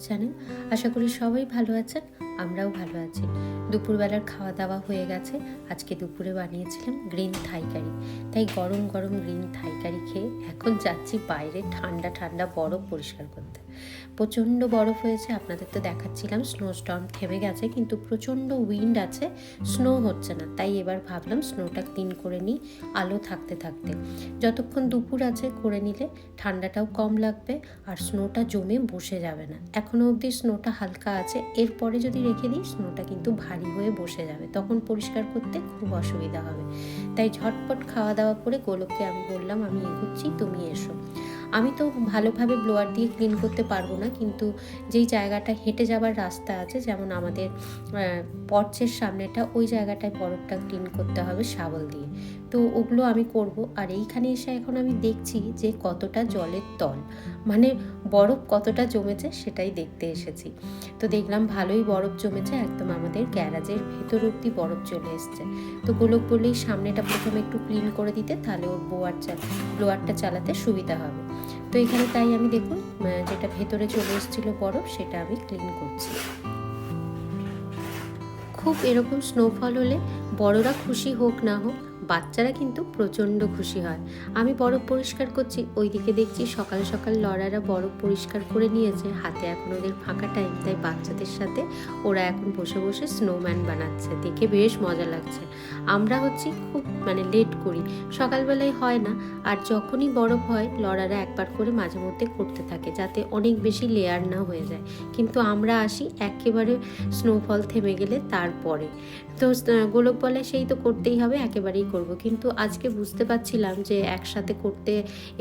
Channel. আশা করি সবাই ভালো আছেন আমরাও ভালো আছি। দুপুরবেলার খাওয়া দাওয়া হয়ে গেছে। আজকে দুপুরে বানিয়েছিলাম গ্রিন থাই কারি তাই গরম গরম গ্রিন থাই কারি খেয়ে এখন যাচ্ছি বাইরে ঠান্ডা ঠান্ডা বরফ পরিষ্কার করতে। প্রচণ্ড বরফ হয়েছে, আপনাদের তো দেখাচ্ছিলাম স্নো স্টর্ম থেমে গেছে, কিন্তু প্রচণ্ড উইন্ড আছে স্নো হচ্ছে না। তাই এবার ভাবলাম স্নোটা ক্লিন করে নিই, আলো থাকতে থাকতে। যতক্ষণ দুপুর আছে করে নিলে ঠান্ডাটাও কম লাগবে আর স্নোটা জমে বসে যাবে না। এখনও অবধি স্নোটা হালকা আছে, এরপরে যদি রেখে দিই স্নোটা কিন্তু ভারী হয়ে বসে যাবে। তখন পরিষ্কার করতে খুব অসুবিধা হবে। তাই ঝটপট খাওয়া দাওয়া করে গোলককে আমি বললাম, আমি এগোচ্ছি, তুমি এসো। আমি তো ভালোভাবে ব্লোয়ার দিয়ে ক্লিন করতে পারব না, কিন্তু যেই জায়গাটা হেঁটে যাবার রাস্তা আছে, যেমন আমাদের পর্চের সামনেটা, ওই জায়গাটায় বরফটা ক্লিন করতে হবে শাবল দিয়ে। তো ওগুলো আমি করব। আর এইখানে এসে এখন আমি দেখছি যে কতটা জলের তল। মানে বরফ কতটা জমেছে সেটাই দেখতে এসেছি। তো দেখলাম ভালোই বরফ জমেছে, একদম আমাদের গ্যারাজের ভেতর অব্দি বরফ চলে এসছে। তো গোলক বললেই সামনেটা প্রথমে একটু ক্লিন করে দিতে, তাহলে ওর বোয়ার ব্লোয়ারটা চালাতে সুবিধা হবে। তো এখানে তাই আমি দেখুন যেটা ভেতরে চলে এসেছিল বরফ, সেটা আমি ক্লিন করছি। খুব এরকম স্নোফল হলে বড়রা খুশি হোক না হোক বাচ্চারা কিন্তু প্রচণ্ড খুশি হয়। আমি বরফ পরিষ্কার করছি, ওইদিকে দেখছি সকাল সকাল লড়ারা বরফ পরিষ্কার করে নিয়েছে। হাতে এখন ওদের ফাঁকা টাইম তাই বাচ্চাদের সাথে ওরা এখন বসে বসে স্নোম্যান বানাচ্ছে। দেখে বেশ মজা লাগছে। আমরা হচ্ছি খুব মানে লেট করি। সকালবেলায় হয় না, আর যখনই বরফ হয় লড়ারা একবার করে মাঝে মধ্যে করতে থাকে যাতে অনেক বেশি লেয়ার না হয়ে যায়। কিন্তু আমরা আসি একেবারে স্নোফল থেমে গেলে তারপরে। তো গোলক বলে সেই তো করতেই হবে, একেবারেই করব। কিন্তু আজকে বুঝতে পারছিলাম যে একসাথে করতে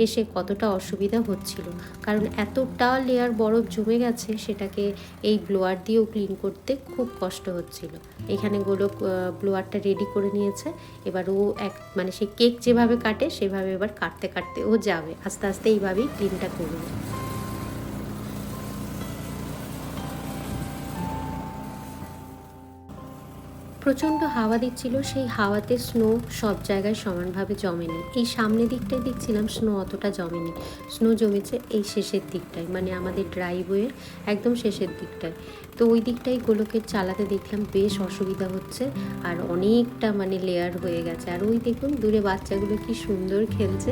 এসে কতটা অসুবিধা হচ্ছিল। কারণ এতটা লেয়ার বরফ জমে গেছে, সেটাকে এই ব্লোয়ার দিয়েও ক্লিন করতে খুব কষ্ট হচ্ছিল। এখানে গোলক ব্লোয়ারটা রেডি করে নিয়েছে। এবার ও এক মানে সে কেক যেভাবে কাটে, সেভাবে এবার কাটতে কাটতে ও যাবে। আস্তে আস্তে এইভাবেই ক্লিনটা করবে। প্রচণ্ড হাওয়া দিচ্ছিল, সেই হাওয়াতে স্নো সব জায়গায় সমানভাবে জমেনি। এই সামনের দিকটায় দেখছিলাম স্নো অতটা জমেনি। স্নো জমেছে এই শেষের দিকটায় মানে আমাদের ড্রাইভওয়ের একদম শেষের দিকটায়। তো ওই দিকটাই গোলকের চালাতে দেখলাম বেশ অসুবিধা হচ্ছে আর অনেকটা মানে লেয়ার হয়ে গেছে। আর ওই দেখুন, দূরে বাচ্চাগুলো কি সুন্দর খেলছে।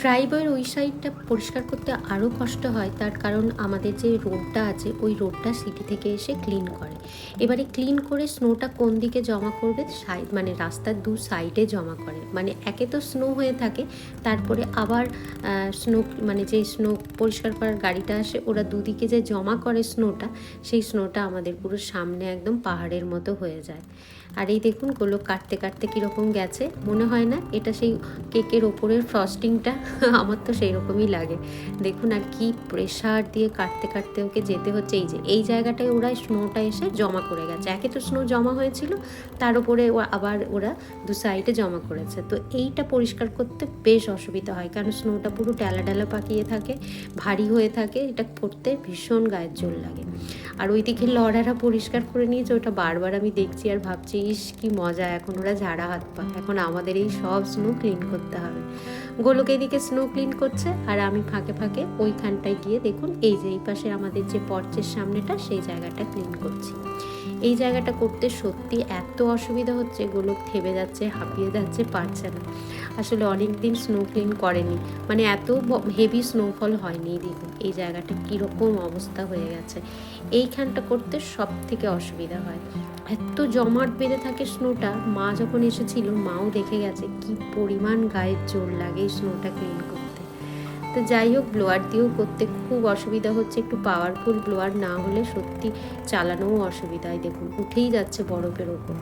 ড্রাইভার ওই সাইডটা পরিষ্কার করতে আরও কষ্ট হয়। তার কারণ আমাদের যে রোডটা আছে, ওই রোডটা সিটি থেকে এসে ক্লিন করে। এবারে ক্লিন করে স্নোটা কোন দিকে জমা করবে? সাইড মানে রাস্তার দু সাইডে জমা করে। মানে একে তো স্নো হয়ে থাকে, তারপরে আবার স্নো মানে যে স্নো পরিষ্কার করার গাড়িটা আসে, ওরা দুদিকে যে জমা করে স্নোটা সেই স্নোটা আমাদের পুরো সামনে একদম পাহাড়ের মতো হয়ে যায়। আর এই দেখুন গোলক কাটতে কাটতে কীরকম গেছে। মনে হয় না এটা সেই কেকের ওপরের ফ্রস্টিংটা আমার তো সেই রকমই লাগে। দেখুন আর কি প্রেশার দিয়ে কাটতে কাটতে ওকে যেতে হচ্ছে। এই যে, এই জায়গাটায় ওরা স্নোটা এসে জমা করে গেছে। একে তো স্নো জমা হয়েছিল, তার উপরে আবার ওরা দু সাইডে জমা করেছে। তো এইটা পরিষ্কার করতে বেশ অসুবিধা হয়, কারণ স্নোটা পুরো ডালা ডালা পাকিয়ে থাকে, ভারী হয়ে থাকে। এটা করতে ভীষণ গায়ের জোর লাগে। আর ওই দিকে লড়ারা পরিষ্কার করে নিয়েছে, ওটা বারবার আমি দেখছি আর ভাবছি, ইস, কি মজা, এখন ওরা ঝাড়া হাত পা, এখন আমাদের এই সব স্নো ক্লিন করতে হবে। গোলক এদিকে স্নো ক্লিন করছে আর আমি ফাঁকে ফাঁকে ওইখানটায় গিয়ে দেখুন, এই যে এই পাশে আমাদের যে পর্চের সামনেটা, সেই জায়গাটা ক্লিন করছি। এই জায়গাটা করতে সত্যি এত অসুবিধা হচ্ছে, গোলক থেমে যাচ্ছে, হাঁপিয়ে যাচ্ছে, পারছে না। আসলে অনেক দিন স্নো ক্লিন করেনি। মানে এত হেভি স্নোফল হয়নি দেখুন এই জায়গাটা কীরকম অবস্থা হয়ে গেছে। এইখানটা করতে সব থেকে অসুবিধা হয়। এত জমাট বেঁধে থাকে স্নোটা মা যখন এসেছিল, মাও দেখে গেছে, কি পরিমাণ গায়ের জোর লাগে এই স্নোটা ক্লিন করতে তো যাই হোক ব্লোয়ার দিয়েও করতে খুব অসুবিধা হচ্ছে। একটু পাওয়ারফুল ব্লোয়ার না হলে সত্যি চালানোও অসুবিধায় দেখুন, উঠেই যাচ্ছে বরফের ওপর।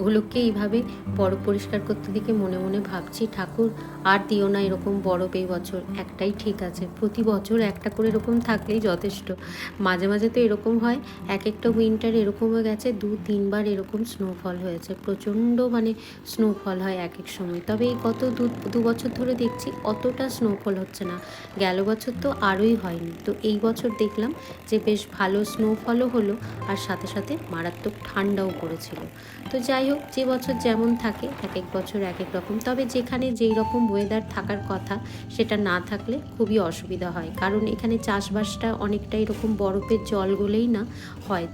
গুলোকে এইভাবে বড় পরিষ্কার করতে দিকে মনে মনে ভাবছি, ঠাকুর, আর দিও না এরকম বরফ এই বছর একটাই ঠিক আছে, প্রতি বছর একটা করে এরকম থাকলেই যথেষ্ট। মাঝে মাঝে তো এরকম হয় এক একটা উইন্টার এরকম হয়ে গেছে, দু, তিনবার এরকম স্নোফল হয়েছে, প্রচণ্ড মানে স্নোফল হয় এক এক সময়। তবে এই গত দু দু বছর ধরে দেখছি অতটা স্নোফল হচ্ছে না, গেল বছর তো আরোই হয়নি। তো এই বছর দেখলাম যে বেশ ভালো স্নোফলও হলো, আর সাথে সাথে মারাত্মক ঠান্ডাও পড়েছিল। তো যাই হোক, যে বছর যেমন থাকে এক এক বছর এক এক রকম। তবে যেখানে যেই রকম ওয়েদার থাকার কথা, সেটা না থাকলে খুবই অসুবিধা হয়। কারণ এখানে চাষবাসটা অনেকটা এরকম বরফের জল গলেই না হয়।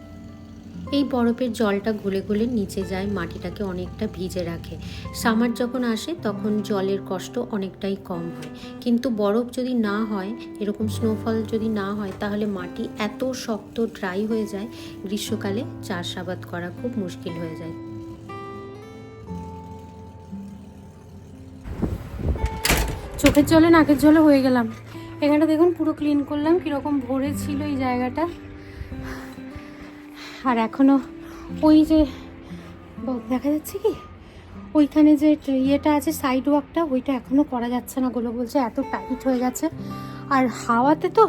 এই বরফের জলটা গলে গলে নিচে যায়, মাটিটাকে অনেকটা ভিজে রাখে। সামার যখন আসে, তখন জলের কষ্ট অনেকটাই কম হয়। কিন্তু বরফ যদি না হয়, এরকম স্নোফল যদি না হয়, তাহলে মাটি এত শক্ত ড্রাই হয়ে যায়, গ্রীষ্মকালে চাষাবাদ করা খুব মুশকিল হয়ে যায়। চোখের জলে, নাকের জলে হয়ে গেলাম। এখানটা দেখুন, পুরো ক্লিন করলাম, কীরকম ভরে ছিল এই জায়গাটা। আর এখনও ওই যে দেখা যাচ্ছে কি? ওইখানে যে ইয়েটা আছে সাইড ওয়াকটা ওইটা এখনও করা যাচ্ছে না, গুলো বলছে, এত টাইট হয়ে গেছে। আর হাওয়াতে তো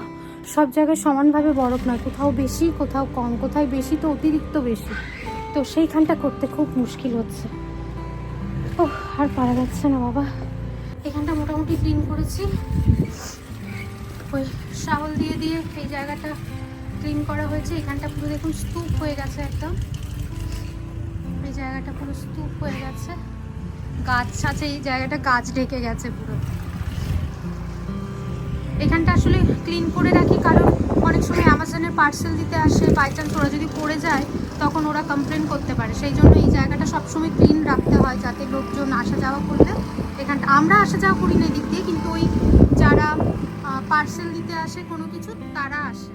সব জায়গায় সমানভাবে বরফ নয়, কোথাও বেশি, কোথাও কম, কোথায় বেশি তো অতিরিক্ত বেশি। তো সেইখানটা করতে খুব মুশকিল হচ্ছে। ও আর পারা যাচ্ছে না, বাবা। এখানটা মোটামুটি ক্লিন করেছি। ওই শাওল দিয়ে দিয়ে এই জায়গাটা ক্লিন করা হয়েছে। এখানটা পুরো দেখুন স্তূপ হয়ে গেছে একদম। এই জায়গাটা পুরো স্তূপ হয়ে গেছে। গাছ আছে, এই জায়গাটা গাছ ঢেকে গেছে পুরো। এখানটা আসলে ক্লিন করে রাখি, কারণ অনেক সময় অ্যামাজনের পার্সেল দিতে আসে বাই চান্স ওরা যদি পড়ে যায়, তখন ওরা কমপ্লেন করতে পারে। সেই জন্য এই জায়গাটা সবসময় ক্লিন রাখতে হয়, যাতে লোকজন আসা যাওয়া করলে এখানটা আমরা আসা যাওয়া করি না এদিক দিয়ে, কিন্তু ওই যারা পার্সেল দিতে আসে কোনো কিছু, তারা আসে।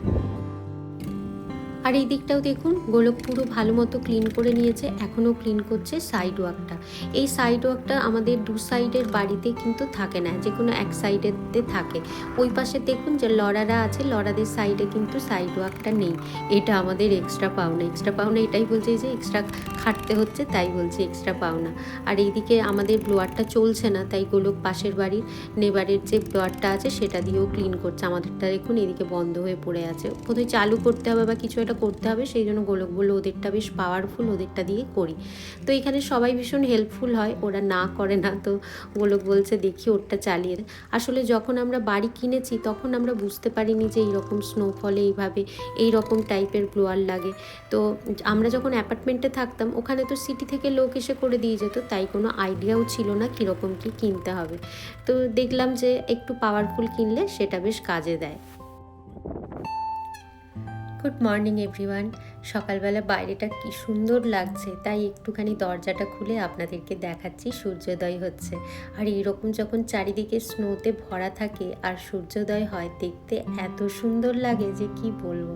আর এই দিকটাও দেখুন, গোলক পুরো ভালো মতো ক্লিন করে নিয়েছে, এখনও ক্লিন করছে সাইড ওয়াকটা এই সাইড ওয়াকটা আমাদের দু সাইডের বাড়িতে কিন্তু থাকে না, যে কোনো এক সাইডেতে থাকে। ওই পাশে দেখুন যে লড়ারা আছে, লড়াদের সাইডে কিন্তু সাইড ওয়াকটা নেই। এটা আমাদের এক্সট্রা পাওনা। এক্সট্রা পাওনা এটাই বলছে যে এক্সট্রা খাটতে হচ্ছে, তাই বলছে এক্সট্রা পাওনা। আর এইদিকে আমাদের ব্লোয়ারটা চলছে না, তাই গোলক পাশের বাড়ির নেবারের যে ব্লোয়ারটা আছে, সেটা দিয়েও ক্লিন করছে। আমাদেরটা দেখুন এদিকে বন্ধ হয়ে পড়ে আছে। বোধহয় চালু করতে হবে বা কিছু একটা করতে হবে, সেই জন্য গোলক বলল ওদেরটা বেশ পাওয়ারফুল ওদেরটা দিয়ে করি। তো এখানে সবাই ভীষণ হেল্পফুল হয়, ওরা না করে না তো গোলক বলছে দেখি ওরটা চালিয়ে। আসলে যখন আমরা বাড়ি কিনেছি তখন আমরা বুঝতে পারিনি যে এইরকম স্নোফলে এইভাবে এই রকম টাইপের ব্লোয়ার লাগে। তো আমরা যখন অ্যাপার্টমেন্টে থাকতাম, ওখানে তো সিটি থেকে লোক এসে করে দিয়ে যেত, তাই কোনো আইডিয়াও ছিল না কীরকম কী কিনতে হবে। তো দেখলাম যে একটু পাওয়ারফুল কিনলে সেটা বেশ কাজে দেয়। Good morning, everyone. সকালবেলা বাইরেটা কি সুন্দর লাগছে, তাই একটুখানি দরজাটা খুলে আপনাদেরকে দেখাচ্ছি, সূর্যোদয় হচ্ছে। আর এরকম যখন চারিদিকে স্নোতে ভরা থাকে আর সূর্যোদয় হয়, দেখতে এত সুন্দর লাগে যে কি বলব।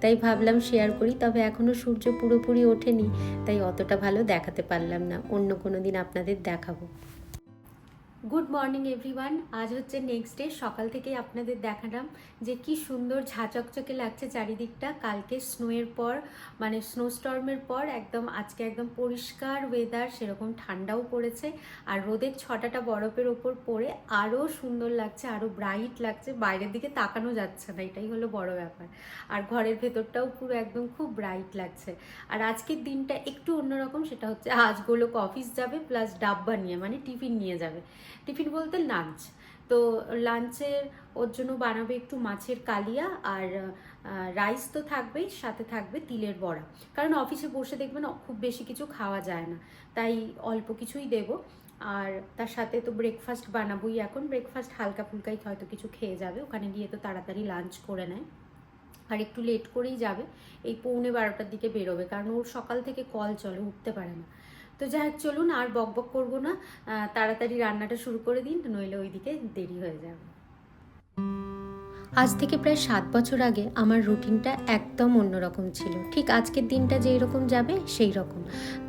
তাই ভাবলাম শেয়ার করি, তবে এখনও সূর্য পুরোপুরি ওঠেনি, তাই অতটা ভালো দেখাতে পারলাম না, অন্য কোনো দিন আপনাদের দেখাবো। গুড মর্নিং এভরিওয়ান আজ হচ্ছে নেক্সট ডে সকাল থেকেই আপনাদের দেখালাম যে কি সুন্দর ঝাঁচকচকে লাগছে চারিদিকটা। কালকে স্নোয়ের পর মানে স্নো স্টর্মের পর একদম, আজকে একদম পরিষ্কার ওয়েদার সেরকম ঠান্ডাও পড়েছে। আর রোদের ছটাটা বরফের ওপর পড়ে আরও সুন্দর লাগছে আরও ব্রাইট লাগছে। বাইরের দিকে তাকানো যাচ্ছে না, এটাই হলো বড় ব্যাপার। আর ঘরের ভেতরটাও পুরো একদম খুব ব্রাইট লাগছে। আর আজকের দিনটা একটু অন্যরকম, সেটা হচ্ছে আজ গোলক অফিস যাবে প্লাস ডাব্বা নিয়ে মানে টিফিন নিয়ে যাবে। টিফিন বলতে লাঞ্চ তো লাঞ্চের ওর জন্য বানাবে একটু মাছের কালিয়া আর রাইস তো থাকবেই, সাথে থাকবে তিলের বড়া। কারণ অফিসে বসে দেখবেন খুব বেশি কিছু খাওয়া যায় না। তাই অল্প কিছুই দেব। আর তার সাথে তো ব্রেকফাস্ট বানাবোই এখন। ব্রেকফাস্ট হালকা ফুলকাই হয়তো কিছু খেয়ে যাবে। ওখানে গিয়ে তো তাড়াতাড়ি লাঞ্চ করে নেয়। আর একটু লেট করেই যাবে। এই পৌনে বারোটার দিকে বেরোবে। কারণ ওর সকাল থেকে কল চলে, উঠতে পারে না। তো যাই হোক, চলুন আর বক বক করব না। তাড়াতাড়ি রান্নাটা শুরু করে দিন নইলে ওইদিকে দেরি হয়ে যাবে। আজ থেকে প্রায় সাত বছর আগে আমার রুটিনটা একদম অন্যরকম ছিল। ঠিক আজকের দিনটা যেই রকম যাবে, সেই রকম।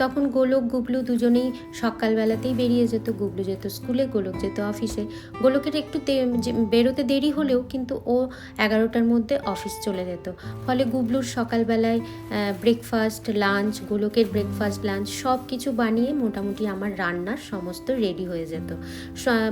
তখন গোলক, গুবলু দুজনেই সকালবেলাতেই বেরিয়ে যেত। গুবলু যেত স্কুলে, গোলক যেত অফিসে। গোলকের একটু বেরোতে দেরি হলেও কিন্তু ও এগারোটার মধ্যে অফিস চলে যেত। ফলে গুবলুর সকালবেলায় ব্রেকফাস্ট লাঞ্চ গোলকের ব্রেকফাস্ট লাঞ্চ সব কিছু বানিয়ে মোটামুটি আমার রান্নার সমস্ত রেডি হয়ে যেত।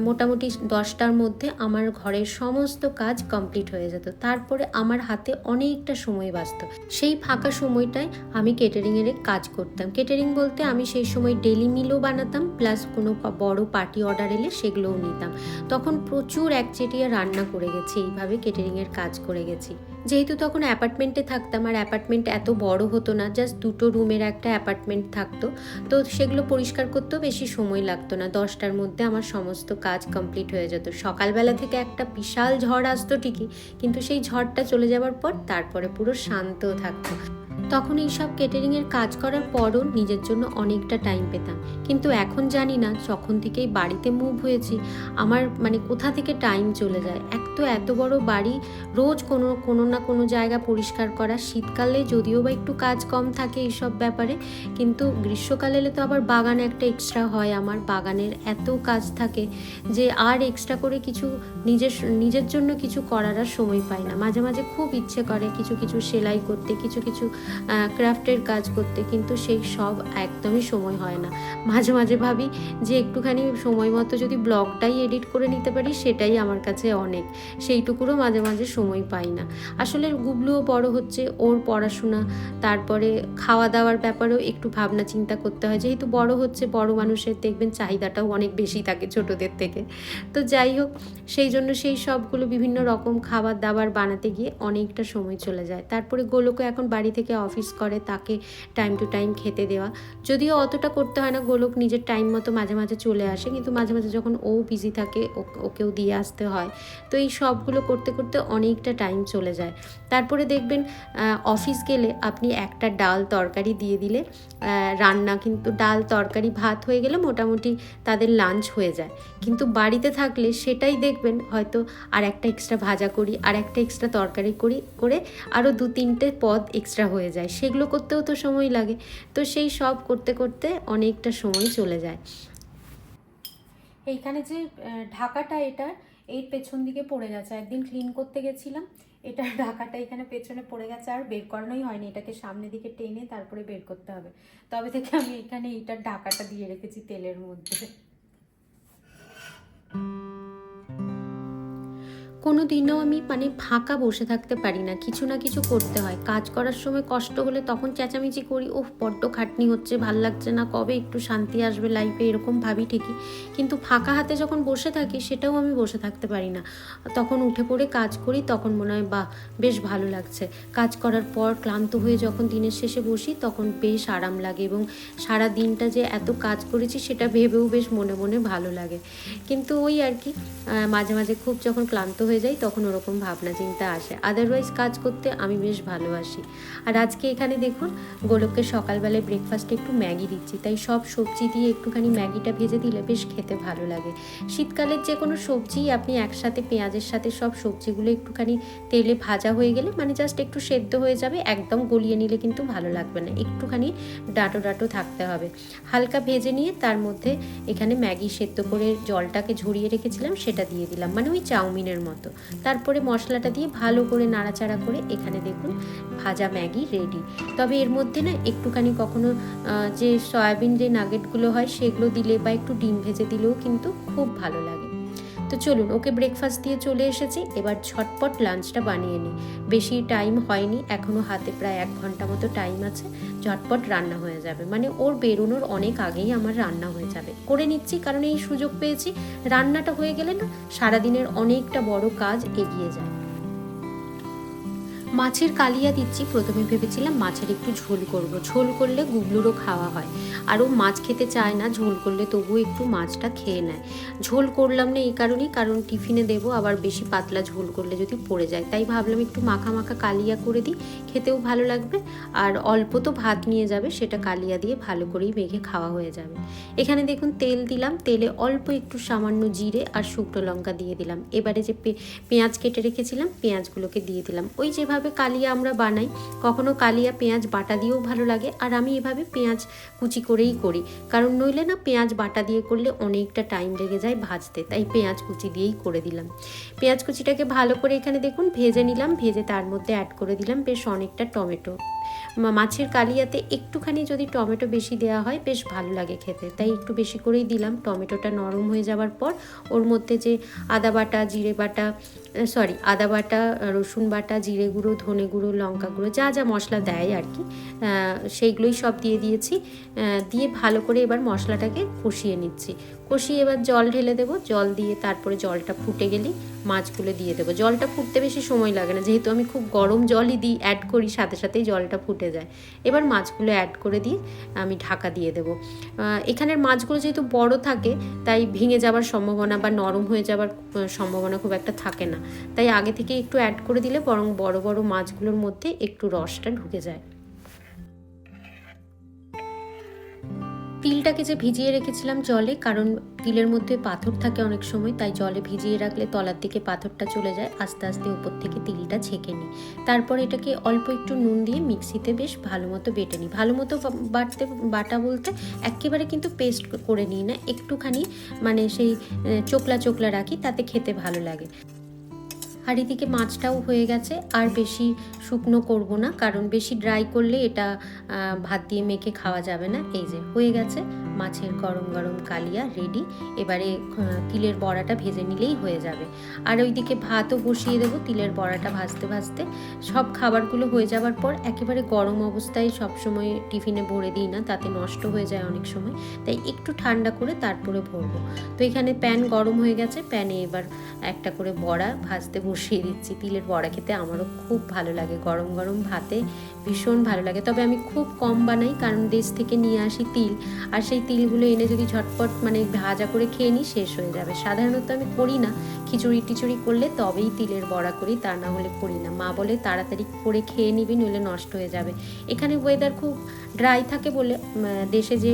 মোটামুটি দশটার মধ্যে আমার ঘরের সমস্ত কাজ কমপ্লিট হয়ে যেত। তারপরে আমার হাতে অনেকটা সময় বাঁচত। সেই ফাঁকা সময়টায় আমি কেটারিংয়ের কাজ করতাম। কেটারিং বলতে আমি সেই সময় ডেলি মিলও বানাতাম প্লাস কোনো বড় পার্টি অর্ডার এলে সেগুলোও নিতাম। তখন প্রচুর একচেটিয়া রান্না করে গেছি, এইভাবে কেটারিংয়ের কাজ করে গেছি। যেহেতু তখন অ্যাপার্টমেন্টে থাকতাম আর অ্যাপার্টমেন্ট এত বড় হতো না জাস্ট দুটো রুমের একটা অ্যাপার্টমেন্ট থাকতো। তো সেগুলো পরিষ্কার করতেও বেশি সময় লাগতো না। দশটার মধ্যে আমার সমস্ত কাজ কমপ্লিট হয়ে যেত। সকালবেলা থেকে একটা বিশাল ঝড় আসতো ঠিকই, কিন্তু সেই ঝড়টা চলে যাওয়ার পর তারপরে পুরো শান্ত থাকতো। তখন এই এইসব কেটারিংয়ের কাজ করার পরও নিজের জন্য অনেকটা টাইম পেতাম। কিন্তু এখন জানি না, যখন থেকেই বাড়িতে মুভ হয়েছি, আমার মানে কোথা থেকে টাইম চলে যায়। এক তো এত বড় বাড়ি, রোজ কোনো কোনো না কোনো জায়গা পরিষ্কার করা, শীতকালে যদিও বা একটু কাজ কম থাকে এইসব ব্যাপারে, কিন্তু গ্রীষ্মকালে এলে তো আবার বাগানে একটা এক্সট্রা হয়। আমার বাগানের এত কাজ থাকে যে আর এক্সট্রা করে কিছু নিজের নিজের জন্য কিছু করার আর সময় পাই না। মাঝে মাঝে খুব ইচ্ছে করে কিছু কিছু সেলাই করতে, কিছু কিছু ক্রাফটের কাজ করতে, কিন্তু সেই সব একদমই সময় হয় না। মাঝে মাঝে ভাবি যে একটুখানি সময় মতো যদি ব্লগটাই এডিট করে নিতে পারি, সেটাই আমার কাছে অনেক। সেইটুকুরও মাঝে মাঝে সময় পাই না। আসলে গুবলুও বড় হচ্ছে, ওর পড়াশোনা, তারপরে খাওয়া দাওয়ার ব্যাপারেও একটু ভাবনা চিন্তা করতে হয়। যেহেতু বড় হচ্ছে, বড় মানুষের দেখবেন চাহিদাটাও অনেক বেশি থাকে ছোটদের থেকে। তো যাই হোক, সেই জন্য সেই সবগুলো বিভিন্ন রকম খাবার দাবার বানাতে গিয়ে অনেকটা সময় চলে যায়। তারপরে গোলকও এখন বাড়ি থেকে অফিস করে তাকে টাইম টু টাইম খেতে দেওয়া। যদিও অতটা করতে হয় না, গোলক নিজের টাইম মতো মাঝে মাঝে চলে আসে, কিন্তু মাঝে মাঝে যখন ও বিজি থাকে ওকেও দিয়ে আসতে হয়। তো এই সবগুলো করতে করতে অনেকটা টাইম চলে যায়। তারপরে দেখবেন অফিস গেলে আপনি একটা ডাল তরকারি দিয়ে দিলে রান্না কিন্তু ডাল, তরকারি, ভাত হয়ে গেলে মোটামুটি তাদের লাঞ্চ হয়ে যায়। কিন্তু বাড়িতে থাকলে সেটাই দেখবেন, হয়তো আর একটা এক্সট্রা ভাজা করি, আর একটা এক্সট্রা তরকারি করি, করে আরও দু তিনটে পদ এক্সট্রা হয়ে যায়, সেগুলো করতেও তো সময় লাগে। তো সেই সব করতে করতে অনেকটা সময় চলে যায়। এইখানে যে ঢাকাটা এটা এই পেছন দিকে পড়ে গেছে। একদিন ক্লিন করতে গেছিলাম এটা ঢাকাটা এখানে পেছনে পড়ে গেছে আর বের করানোই হয়নি। এটাকে সামনে দিকে টেনে তারপরে বের করতে হবে। তবে থেকে আমি এখানে এইটার ঢাকাটা দিয়ে রেখেছি তেলের মধ্যে। কোনো দিনও আমি মানে ফাঁকা বসে থাকতে পারি না। কিছু না কিছু করতে হয়। কাজ করার সময় কষ্ট হলে তখন চেঁচামেচি করি, ওহ, বড্ড খাটনি হচ্ছে, ভালো লাগছে না, কবে একটু শান্তি আসবে লাইফে এরকম ভাবি ঠিকই। কিন্তু ফাঁকা হাতে যখন বসে থাকি, সেটাও আমি বসে থাকতে পারি না। তখন উঠে পড়ে কাজ করি, তখন মনে হয়, বাহ, বেশ ভালো লাগছে। কাজ করার পর ক্লান্ত হয়ে যখন দিনের শেষে বসি, তখন বেশ আরাম লাগে এবং সারা দিনটা যে এত কাজ করেছি, সেটা ভেবেও বেশ মনে মনে ভালো লাগে। কিন্তু ওই আর কি মাঝে মাঝে খুব যখন ক্লান্ত হয়ে যাই তখন ওরকম ভাবনা, চিন্তা আসে। আদারওয়াইজ কাজ করতে আমি বেশ ভালোবাসি। আর আজকে এখানে দেখুন, গোলককে সকালবেলায় ব্রেকফাস্টে একটু ম্যাগি দিচ্ছি। তাই সব সবজি দিয়ে একটুখানি ম্যাগিটা ভেজে দিলে বেশ খেতে ভালো লাগে। শীতকালের যে কোনো সবজি আপনি একসাথে, পেঁয়াজের সাথে সব সবজিগুলো একটুখানি তেলে ভাজা হয়ে গেলে মানে জাস্ট একটু সেদ্ধ হয়ে যাবে, একদম গলিয়ে নিলে কিন্তু ভালো লাগবে না। একটুখানি ডাটো ডাটো থাকতে হবে। হালকা ভেজে নিয়ে তার মধ্যে এখানে ম্যাগি সেদ্ধ করে জলটাকে ঝরিয়ে রেখেছিলাম, সেটা দিয়ে দিলাম। মানে ওই চাউমিনের মতো। তারপরে মশলাটা দিয়ে ভালো করে নাড়াচাড়া করে এখানে দেখুন ভাজা ম্যাগি রেডি তবে এর মধ্যে না একটুখানি কখনো যে সয়াবিন যে নাগেটগুলো হয় সেগুলো দিলে বা একটু ডিম ভেজে দিলেও কিন্তু খুব ভালো লাগে। তো চলুন, ওকে ব্রেকফাস্ট দিয়ে চলে এসেছি। এবার ঝটপট লাঞ্চটা বানিয়ে নিই। বেশি টাইম হয়নি এখনও হাতে প্রায় এক ঘণ্টা মতো টাইম আছে। ঝটপট রান্না হয়ে যাবে। মানে ওর বেরোনোর অনেক আগেই আমার রান্না হয়ে যাবে। করে নিচ্ছি, কারণ এই সুযোগ পেয়েছি। রান্নাটা হয়ে গেলে না, সারাদিনের অনেকটা বড় কাজ এগিয়ে যায়। মাছের কালিয়া দিচ্ছি। প্রথমে ভেবেছিলাম মাছের একটু ঝোল করব। ঝোল করলে গুবলুরও খাওয়া হয়। আর ও মাছ খেতে চায় না, ঝোল করলে তবুও একটু মাছটা খেয়ে নেয়। ঝোল করলাম না এই কারণেই, কারণ টিফিনে দেবো, আবার বেশি পাতলা ঝোল করলে যদি পড়ে যায়। তাই ভাবলাম একটু মাখা মাখা কালিয়া করে দিই, খেতেও ভালো লাগবে। আর অল্প তো ভাত নিয়ে যাবে, সেটা কালিয়া দিয়ে ভালো করেই মেখে খাওয়া হয়ে যাবে। এখানে দেখুন তেল দিলাম, তেলে অল্প একটু সামান্য জিরে আর শুকনো লঙ্কা দিয়ে দিলাম। এবারে যে পেঁয়াজ কেটে রেখেছিলাম, পেঁয়াজগুলোকে দিয়ে দিলাম। ওই যেভাবে কালিয়া আমরা বানাই। কখনো কালিয়া, পেঁয়াজ, বাটা দিয়েও ভালো লাগে। আর আমি এভাবে পেঁয়াজ কুচি করেই করি। কারণ নইলে না পেঁয়াজ, বাটা দিয়ে করলে অনেকটা টাইম লেগে যায় ভাজতে। তাই পেঁয়াজ কুচি দিয়েই করে দিলাম। পেঁয়াজ কুচিটাকে ভালো করে এখানে দেখুন, ভেজে নিলাম। ভেজে তার মধ্যে অ্যাড করে দিলাম বেশ অনেকটা টমেটো। মাছের কালিয়াতে একটুখানি যদি টমেটো বেশি দেওয়া হয়, বেশ ভালো লাগে খেতে। তাই একটু বেশি করেই দিলাম। টমেটোটা নরম হয়ে যাওয়ার পর, ওর মধ্যে যে আদা বাটা, জিরে বাটা সরি আদা বাটা, রসুন বাটা, জিরে গুঁড়ো, ধনে গুঁড়ো, লঙ্কা গুঁড়ো, যা যা মশলা দেয় আর কি সেইগুলোই সব দিয়ে দিয়েছি। দিয়ে ভালো করে এবার মশলাটাকে কষিয়ে নিচ্ছি। কষিয়ে এবার জল ঢেলে দেবো। জল দিয়ে তারপরে জলটা ফুটে গেলেই মাছগুলো দিয়ে দেবো। জলটা ফুটতে বেশি সময় লাগে না। যেহেতু আমি খুব গরম জলই দিই অ্যাড করি, সাথে সাথেই জলটা ফুটে যায়। এবার মাছগুলো অ্যাড করে দিয়ে আমি ঢাকা দিয়ে দেবো। এখানের মাছগুলো যেহেতু বড় থাকে, তাই ভেঙে যাওয়ার সম্ভাবনা বা নরম হয়ে যাওয়ার সম্ভাবনা খুব একটা থাকে না। তাই আগে থেকে একটু অ্যাড করে দিলে বরং বড় বড় মাছগুলোর মধ্যে একটু রসটা ঢুকে যায়। তিলটাকে যে ভিজিয়ে রেখেছিলাম জলে, কারণ তিলের মধ্যে পাথর থাকে অনেক সময়, তাই জলে ভিজিয়ে রাখলে তলার দিকে পাথরটা চলে যায়, আস্তে আস্তে উপর থেকে তিলটা ছেঁকে নিই। তারপর এটাকে অল্প একটু নুন দিয়ে মিক্সিতে বেশ ভালো মতো বেটে নিই। ভালো মতো বাটতে, বাটা বলতে একেবারে কিন্তু পেস্ট করে নিই না, একটুখানি মানে সেই চোকলা চোকলা রাখি, তাতে খেতে ভালো লাগে। আর এদিকে মাছটাও হয়ে গেছে, আর বেশি শুকনো করব না, কারণ বেশি ড্রাই করলে এটা ভাত দিয়ে মেখে খাওয়া যাবে না। এই যে, হয়ে গেছে, মাছের গরম গরম কালিয়া রেডি এবারে তিলের বড়াটা ভেজে নিলেই হয়ে যাবে। আর ওইদিকে ভাতও বসিয়ে দেবো, তিলের বড়াটা ভাজতে ভাজতে। সব খাবারগুলো হয়ে যাওয়ার পর একেবারে গরম অবস্থায় সবসময় টিফিনে ভরে দিই না, তাতে নষ্ট হয়ে যায় অনেক সময়। তাই একটু ঠান্ডা করে তারপরে ভরবো। তো এখানে প্যান গরম হয়ে গেছে প্যানে এবার একটা করে বড়া ভাজতে বসিয়ে দিচ্ছি তিলের বড়া খেতে। আমারও খুব ভালো লাগে। গরম গরম ভাতে ভীষণ ভালো লাগে। তবে আমি খুব কম বানাই কারণ দেশ থেকে নিয়ে আসি তিল। আর সেই তিলগুলো এনে যদি ঝটপট মানে ভাজা করে খেয়ে নিই শেষ হয়ে যাবে। সাধারণত আমি করি না। খিচুড়ি টিচুড়ি করলে তবেই তিলের বড়া করি তা না হলে করি না। মা বলে তাড়াতাড়ি করে খেয়ে নিবি নইলে নষ্ট হয়ে যাবে। এখানে ওয়েদার খুব ড্রাই থাকে বলে দেশে যে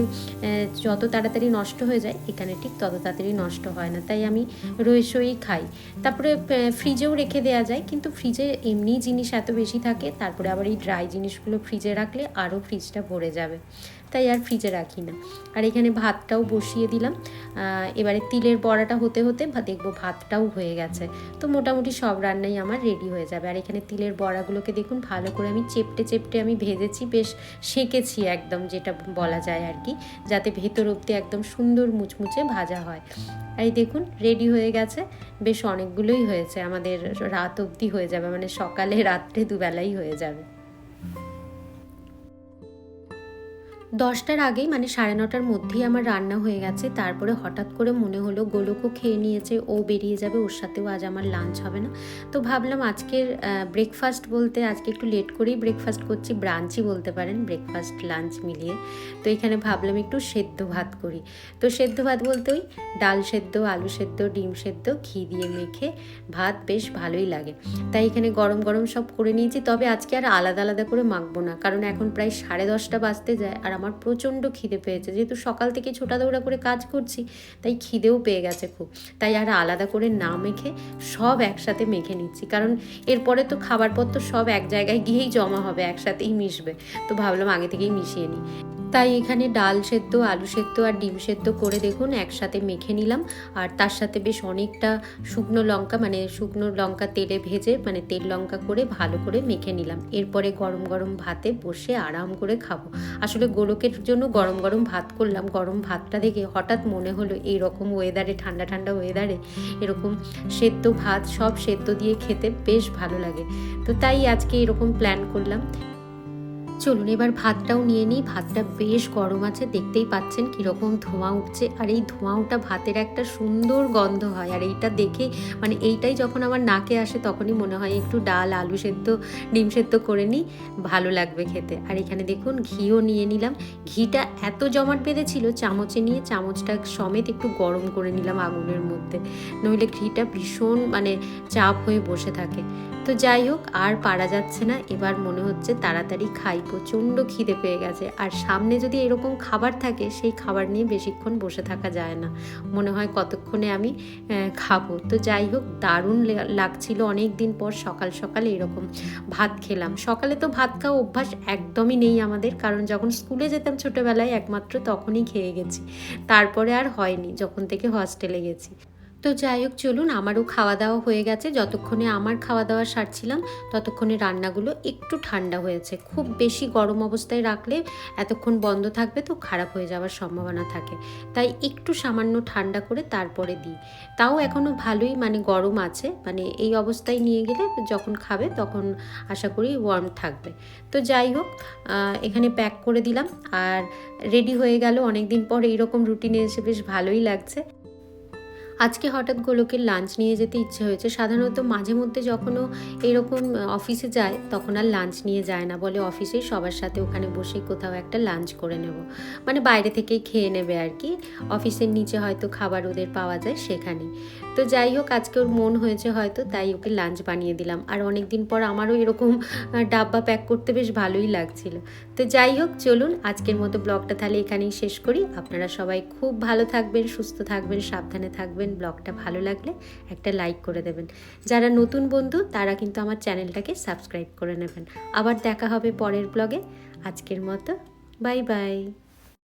যত তাড়াতাড়ি নষ্ট হয়ে যায় এখানে ঠিক তত তাড়াতাড়ি নষ্ট হয় না। তাই আমি রইসই খাই। তারপরে আহ, ফ্রিজেও রেখে দেওয়া যায়, কিন্তু ফ্রিজে এমনি জিনিস এত বেশি থাকে, তারপরে আবার এই ড্রাই জিনিসগুলো ফ্রিজে রাখলে আরও ফ্রিজটা ভরে যাবে। তাই আর ফ্রিজে রাখি না। আর এখানে ভাতটাও বসিয়ে দিলাম। এবারে তিলের বড়াটা হতে হতে দেখব ভাতটাও হয়ে গেছে। তো মোটামুটি সব রান্নাই আমার রেডি হয়ে যাবে। আর এখানে তিলের বড়াগুলোকে দেখুন, ভালো করে আমি চেপটে চেপটে আমি ভেজেছি, বেশ সেঁকেছি একদম যেটা বলা যায় আর কি, যাতে ভেতর অব্দি একদম সুন্দর মুচমুচে ভাজা হয়। আর এই দেখুন রেডি হয়ে গেছে। বেশ অনেকগুলোই হয়েছে। আমাদের রাত অবধি হয়ে যাবে মানে সকালে রাত্রে দুবেলাই হয়ে যাবে। দশটার আগেই মানে সাড়ে নটার মধ্যেই আমার রান্না হয়ে গেছে। তারপরে হঠাৎ করে মনে হলো, গোলকও খেয়ে নিয়েছে, ও বেরিয়ে যাবে, ওর সাথেও আজ আমার লাঞ্চ হবে না। তো ভাবলাম আজকের ব্রেকফাস্ট বলতে, আজকে একটু লেট করেই ব্রেকফাস্ট করছি ব্রাঞ্চই বলতে পারেন ব্রেকফাস্ট লাঞ্চ মিলিয়ে। তো এখানে ভাবলাম একটু সেদ্ধ ভাত করি। তো সেদ্ধ ভাত বলতে ওই ডাল সেদ্ধ, আলু সেদ্ধ, ডিম সেদ্ধ, ঘি দিয়ে মেখে ভাত বেশ ভালোই লাগে। তাই এখানে গরম গরম সব করে নিয়েছি, তবে আজকে আর আলাদা আলাদা করে মাখবো না, কারণ এখন প্রায় সাড়ে দশটা বাজতে যায়, আর আমার প্রচণ্ড খিদে পেয়েছে। যেহেতু সকাল থেকে ছোটা দৌড়া করে কাজ করছি, তাই খিদেও পেয়ে গেছে খুব। তাই আর আলাদা করে না মেখে সব একসাথে মেখে নিচ্ছি। কারণ এরপরে তো খাবারপত্র সব এক জায়গায় গিয়েই জমা হবে, একসাথেই মিশবে। তো ভাবলাম আগে থেকেই মিশিয়ে নিই। তাই এখানে ডাল সেদ্ধ, আলু সেদ্ধ আর ডিম সেদ্ধ করে দেখুন, একসাথে মেখে নিলাম। আর তার সাথে বেশ অনেকটা শুকনো লঙ্কা মানে শুকনো লঙ্কা তেলে ভেজে মানে তেল লঙ্কা করে ভালো করে মেখে নিলাম। এরপরে গরম গরম ভাতে বসে আরাম করে খাব। আসলে গোলকের জন্য গরম গরম ভাত করলাম। গরম ভাতটা দেখে হঠাৎ মনে হলো এই রকম ওয়েদারে ঠান্ডা ঠান্ডা ওয়েদারে এরকম সেদ্ধ ভাত, সব সেদ্ধ দিয়ে খেতে বেশ ভালো লাগে। তো তাই আজকে এরকম প্ল্যান করলাম। চলুন, এবার ভাতটাও নিয়ে নিই। ভাতটা বেশ গরম আছে, দেখতেই পাচ্ছেন কীরকম ধোঁয়া উঠছে আর এই ধোঁয়াটা ভাতের একটা সুন্দর গন্ধ হয়, আর এইটা দেখে মানে এইটাই যখন আমার নাকে আসে তখনই মনে হয় একটু ডাল, আলু সেদ্ধ, ডিম সেদ্ধ করে নিই, ভালো লাগবে খেতে। আর এখানে দেখুন, ঘিও নিয়ে নিলাম। ঘিটা এত জমাট বেঁধেছিল, চামচে নিয়ে চামচটা সমেত একটু গরম করে নিলাম আগুনের মধ্যে। নইলে ঘিটা ভীষণ মানে চাপ হয়ে বসে থাকে। তো যাই হোক, আর পারা যাচ্ছে না। এবার মনে হচ্ছে তাড়াতাড়ি খাই। প্রচণ্ড খিদে পেয়ে গেছে। আর সামনে যদি এরকম খাবার থাকে, সেই খাবার নিয়ে বেশিক্ষণ বসে থাকা যায় না। মনে হয় কতক্ষণে আমি খাব। তো যাই হোক, দারুণ লাগছিল অনেক দিন পর সকাল সকাল এরকম ভাত খেলাম। সকালে তো ভাত খাওয়া অভ্যাস একদমই নেই আমাদের, কারণ যখন স্কুলে যেতাম ছোটোবেলায় একমাত্র তখনই খেয়ে গেছি। তারপরে আর হয়নি, যখন থেকে হস্টেলে গেছি। তো যাই হোক, চলুন, আমারও খাওয়া দাওয়া হয়ে গেছে। যতক্ষণে আমার খাওয়া দাওয়া সারছিলাম, ততক্ষণে রান্নাগুলো একটু ঠান্ডা হয়েছে। খুব বেশি গরম অবস্থায় রাখলে এতক্ষণ বন্ধ থাকবে তো খারাপ হয়ে যাওয়ার সম্ভাবনা থাকে। তাই একটু সামান্য ঠান্ডা করে তারপরে দিই। তাও এখনও ভালোই মানে গরম আছে। মানে এই অবস্থায় নিয়ে গেলে যখন খাবে তখন আশা করি ওয়ার্ম থাকবে। তো যাই হোক এখানে প্যাক করে দিলাম। আর রেডি হয়ে গেল অনেক দিন পর এইরকম রুটিনে এসে বেশ ভালোই লাগছে। আজকে হঠাৎ গোলকের লাঞ্চ নিয়ে যেতে ইচ্ছে হয়েছে। সাধারণত মাঝে মধ্যে যখনও এরকম অফিসে যায়, তখন আর লাঞ্চ নিয়ে যায় না বলে অফিসে সবার সাথে ওখানে বসে কোথাও একটা লাঞ্চ করে নেব। মানে বাইরে থেকেই খেয়ে নেবে আর কি। অফিসের নিচে হয়তো খাবার ওদের পাওয়া যায় সেখানে। তো যাই হোক, আজকে ওর মন হয়েছে হয়তো, তাই ওকে লাঞ্চ বানিয়ে দিলাম। আর অনেক দিন পর আমারও এরকম ডাব্বা প্যাক করতে বেশ ভালোই লাগছিল। তো যাই হোক, চলুন আজকের মতো ব্লগটা তাহলে এখানেই শেষ করি। আপনারা সবাই খুব ভালো থাকবেন, সুস্থ থাকবেন, সাবধানে থাকবেন। ব্লগটা ভালো লাগলে একটা লাইক করে দেবেন। যারা নতুন বন্ধু, তারা কিন্তু আমার চ্যানেলটাকে সাবস্ক্রাইব করে নেবেন। আবার দেখা হবে পরের ব্লগে। আজকের মতো, বাই বাই।